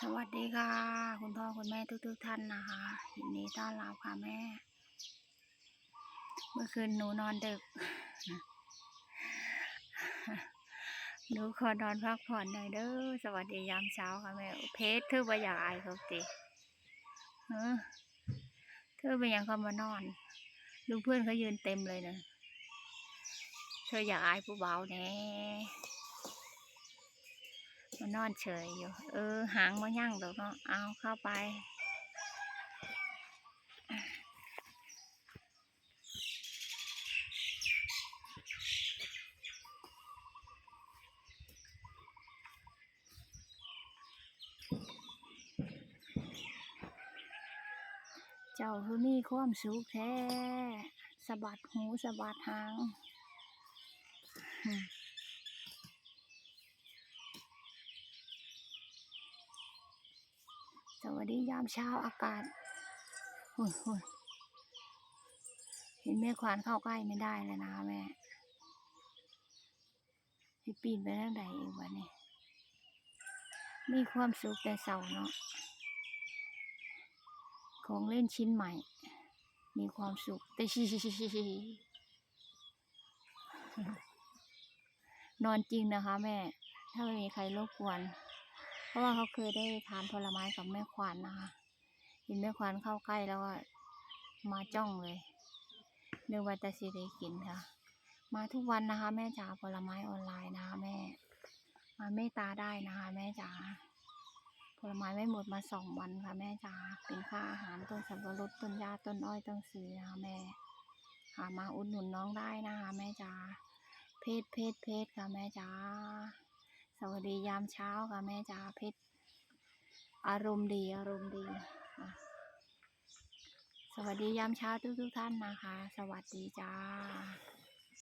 สวัสดีค่ะ คุณพ่อคุณแม่ทุกๆท่านนะคะยินดีต้อนรับค่ะแม่ เมื่อคืนหนูนอนดึกหนูขอนอนพักผ่อนหน่อยเด้อสวัสดียามเช้าค่ะแม่เพชรเธอบ่อยากอายเขาติเออเธอเป็นหยังเขามานอนดูเพื่อนเขายืนเต็มเลยเนะเธออยากอายผู้เบาแน่ นอนเฉยอยู่ เออ หางมายั่งดอกเนาะเอาเข้าไป เจ้าคือมีความสุขแท้สะบัดหูสะบัดหางอืม สวัสดียามเช้าอากาศหุ่นหุ่นเห็นแม่ควานเข้าใกล้ไม่ได้เลยนะแม่ปีนไปทางใดอีกวะนี่มีความสุขแต่เสาเนาะของเล่นชิ้นใหม่ มีความสุขแต่ชิชิชิชิชินอนจริงนะคะแม่ ถ้าไม่มีใครรบกวน ราะว่าเขาเคยได้ทานผลไม้กับแม่ควานนะคะเห็นแม่ควานเข้าใกล้แล้วก็มาจ้องเลยเนื่องว่าจะสิได้กินค่ะ มาทุกวันนะคะ แม่จ๋าผลไม้ออนไลน์นะคะแม่ มาเมตตาได้นะคะ แม่จ๋าผลไม้ไม่หมดมาสองวันค่ะ แม่จ๋าเป็นค่าอาหารต้นสับปะรดต้นยาต้นอ้อยต้นซื้อนะคะแม่หามาอุดหนุนน้องได้นะคะ แม่จ๋าเพศเพศเพศค่ะแม่จ๋า ดียามเช้าค่ะแม่จ๋าเพชร อารมณ์ดีอารมณ์ดี สวัสดียามเช้าทุกทุกท่านนะคะ สวัสดีจ้า